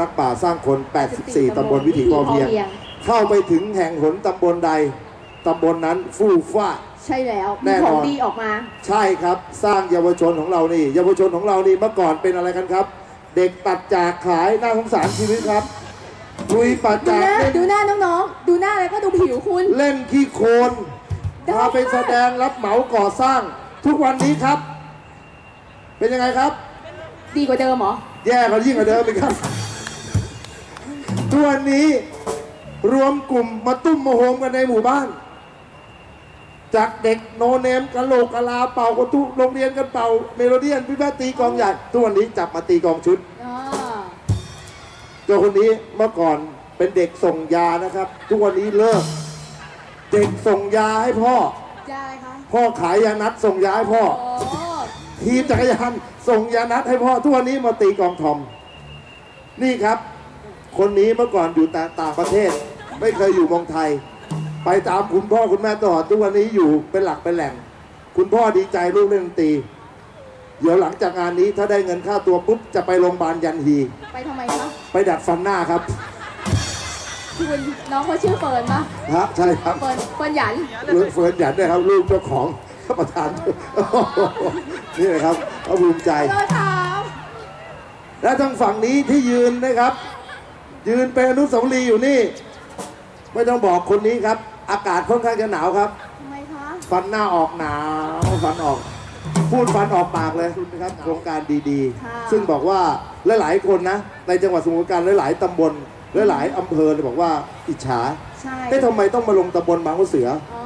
รักษ์ป่าสร้างคน 84 ตำบลวิถีพอเพียง เข้าไปถึงแห่งหนตำบลใด ตำบลนั้นฟู่ฟ้า ใช่แล้วแน่มีนอน ของดีออกมา ใช่ครับ สร้างเยาวชนของเรานี่ เยาวชนของเรานี่เมื่อก่อนเป็นอะไรกันครับ เด็กตัดจากขายน่าสงสารชีวิตครับลุยปัดดูจากหน้าเล่นดูหน้าน้องๆ ดูหน้าแล้วก็ดูผิวคุณ เล่นขี้โคลนได้มาเป็นแสดงรับเหมาก่อสร้าง ทุกวันนี้ครับ เป็นยังไงครับ ดีกว่าเดิมเหรอ แย่กว่ายิ่งกว่าเดิมอีกครับ ทุกวันนี้รวมกลุ่มมาตุ้มมาโฮมกันในหมู่บ้าน จากเด็กโนเนมกะโหลกกะลาเป่ากระทุโรงเรียนกันเป่าเมโลเดียนพี่แม่ตีกลองใหญ่ทุกวันนี้จับมาตีกลองชุดอ่าตัวคนนี้เมื่อก่อนเป็นเด็กส่งยานะครับ ทุกวันนี้เลิก เด็กส่งยาให้พ่อจะอะไรคะ พ่อขายยานัดส่งยาให้พ่อโอ้ทีมจักรยานส่งยานัดให้พ่อทุกวันนี้มาตีกลองทอม นี่ครับ คนนี้เมื่อก่อนอยู่แต่ต่างประเทศ ไม่เคยอยู่เมืองไทย ไปตามคุณพ่อคุณแม่ตลอดทุกวันนี้อยู่เป็นหลักเป็นแหล่ง คุณพ่อดีใจลูกเล่นดนตรีเดี๋ยวหลังจากงานนี้ถ้าได้เงินค่าตัวปุ๊บจะไปโรงพยาบาลยันฮีไปทำไมคะไปดัดฟันหน้าครับ คุณน้องเขาชื่อเฟิร์นปะฮะใช่ครับเฟิร์นเฟิร์นหยันลูกเฟิร์นหยันด้วยครับลูกเจ้าของประธานนี่เลยครับเขาภูมิใจเลยครับและทางฝั่งนี้ที่ยืนนะครับ ยืนเป็นอนุสาวรีย์อยู่นี่ ไม่ต้องบอกคนนี้ครับ อากาศค่อนข้างจะหนาวครับ ทำไมคะฟันหน้าออกหนาวฟันออก พูดฟันออกปากเลยนะครับโครงการดีค่ะๆซึ่งบอกว่าหลายๆคนนะ ในจังหวัดสมุทรปราการหลายๆตำบลหลายๆอำเภอเลยบอกว่าอิจฉาใช่ เอ๊ะทำไมต้องมาลงตำบลบางขุนเสือ อ๋อ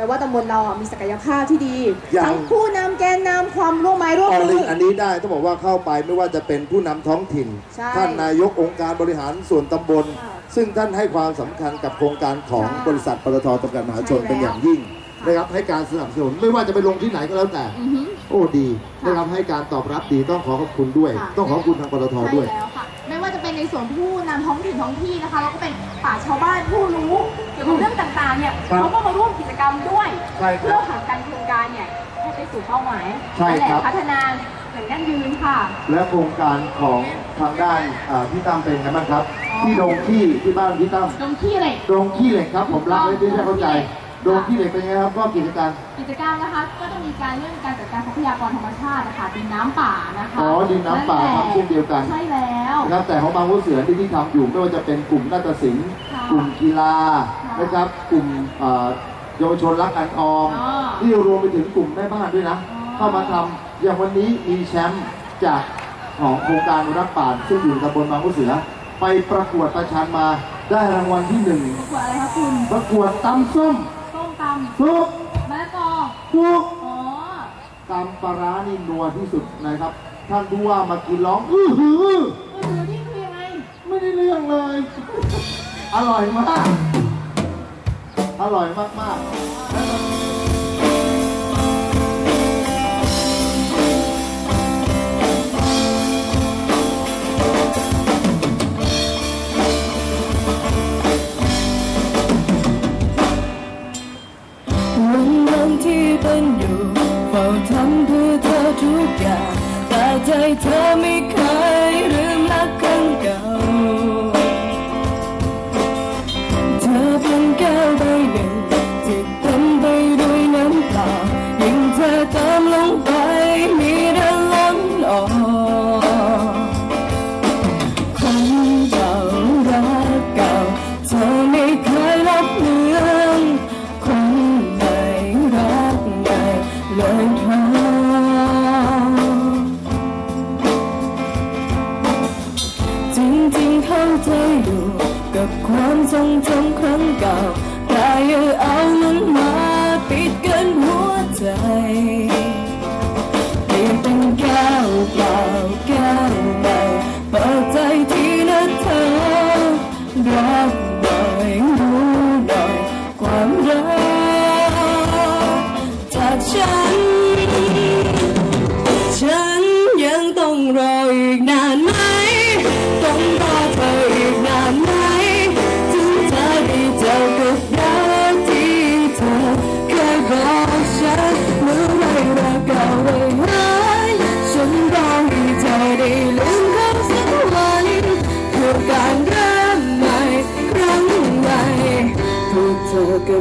แต่ว่าตำบลเราอะมีศักยภาพที่ดีอย่าง ทั้งผู้นำแกนนำความร่วมไม้ร่วมออมืลิองอันนี้ได้ต้องบอกว่าเข้าไปไม่ว่าจะเป็นผู้นำท้องถิ่น ใช่ท่านนายกองค์การบริหารส่วนตำบล ค่ะซึ่งท่านให้ความสำคัญกับโครงการของค่ะบริษัทปตทจำกัดมหาชนใช่แล้ว เป็นอย่างยิ่งค่ะ นะครับให้การสนับสนุนไม่ว่าจะไปลงที่ไหนก็แล้วแต่ อือหือ โอ้ดีค่ะนะครับให้การตอบรับดีต้องขอขอบคุณด้วย ค่ะ ต้องขอบคุณทางปตทใช่ด้วย แล้วค่ะ ไม่ว่าจะเป็นในส่วนผู้นำท้องถิ่นท้องที่นะคะแล้วก็เป็นป่าชาวบ้านผู้รู้เกี่ยวกับเรื่องต่างๆเนี่ยครับเขาก็มาร่วมกิจกรรมด้วย ใช่ครับเพื่อผลักดันโครงการเนี่ยให้ไปสู่เป้าหมายใช่ครับ และพัฒนาอย่างยั่งยืนค่ะ และโครงการของทางด้านอ่าพี่ตั้มเป็นไงบ้างครับ ที่ดงที่ที่บ้านพี่ตั้มตรงที่เหล็กดงขี้เหล็กครับ ผมรับไว้ที่ให้เข้าใจ ดงขี้เหล็กเป็นไงครับก็กิจการกิจกรรมนะคะก็จะมีการเรื่องการจัดการทรัพยากรธรรมชาตินะคะดินน้ำป่านะคะอ๋อดินน้ำป่าแหละทำเช่นเดียวกันใช่แล้วนะครับแต่ของบางขุนเสือที่ที่ทำอยู่ไม่ว่าจะเป็นกลุ่มนาฏศิลป์ค่ะกลุ่มกีฬาค่ะนะครับกลุ่มเอ่อเยาวชนรักการออมอ๋อที่รวมไปถึงกลุ่มแม่บ้านด้วยนะอ๋อเข้ามาทำอย่างวันนี้มีแชมป์จากของโครงการรักป่าซึ่งอยู่ตำบลบางขุนเสือ ไปประกวดประชันมาได้รางวัลที่หนึ่งประกวดอะไรคะคุณประกวดตำส้ม ส้มตทุกำมะละกอทุกอ๋อตำปลาร้านี่นัวที่สุดนะครับท่านผู้ว่ามากินร้องอื้อหือเออนี่คือยังไงไม่ได้เรื่องเลย อร่อยมาก อร่อยมาก มันวันที่เป็นอยู่เฝ้าทำเพื่อเธอทุกอย่างแต่ใจเธอไม่เคยลืม เข้าใจอยู่กับความทรงจำครั้งเก่าแต่อย่าเอามันมาปิดกันหัวใจเปลี่ยนเป็นแก้วเปล่าแก้วใหม่เปิดใจที่นั่นเธอรักบ่อย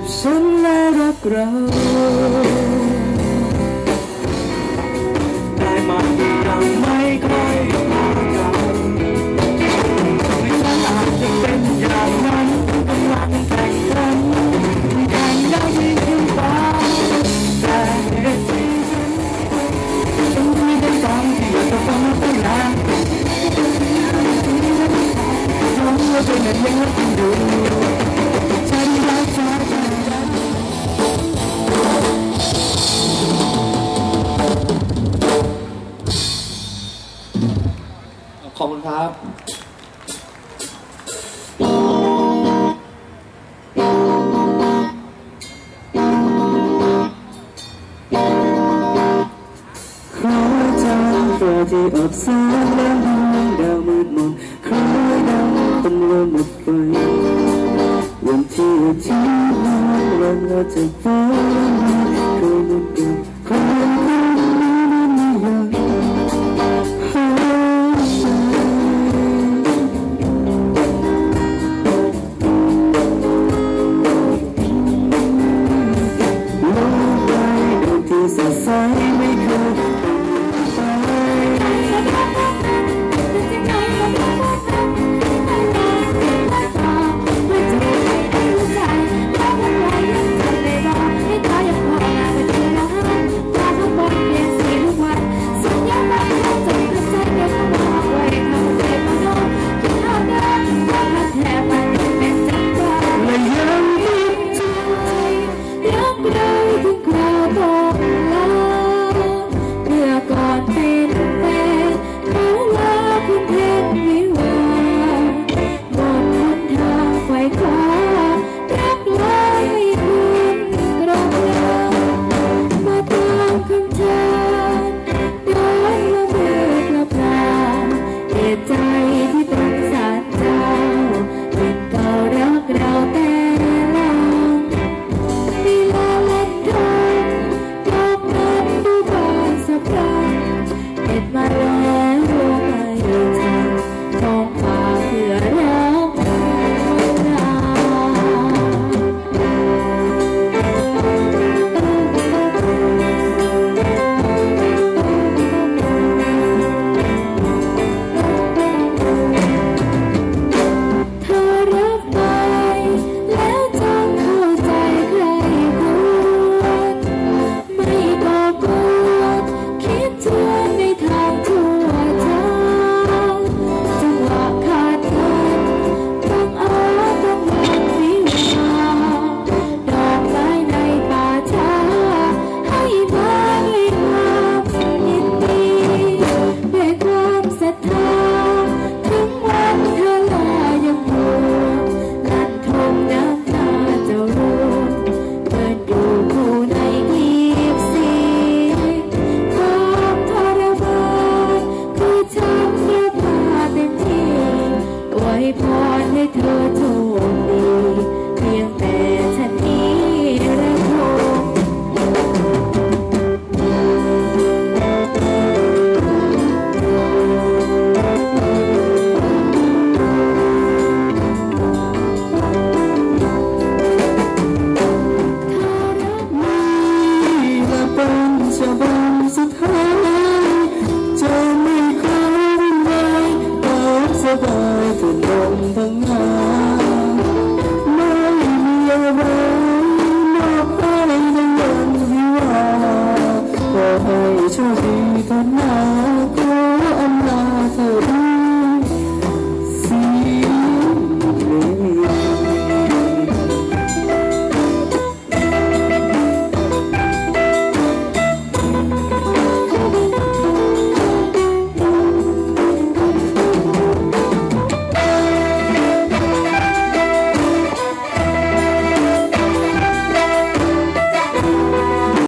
บสนและรักเราได้มาดังไม่ค่อยพอใจไม่ฉันอาจจะเป็นอย่างนั้นกำลังแต่งกันยังได้ยิ่งขึ้แต่เหตุที่ฉันฉันไม่ได้ฟังที่อยากจะฟังมาตั้งนานฉันว่าเป็นอย่างนั้นอยู่ ขอบคุณครับตัวที่อบสาแล้ดวงดาวมืดมนคล้ายดาวตำรวจหมดไฟวันที่ทิตย์วันเราจะฟ้าคืนเดียว the time.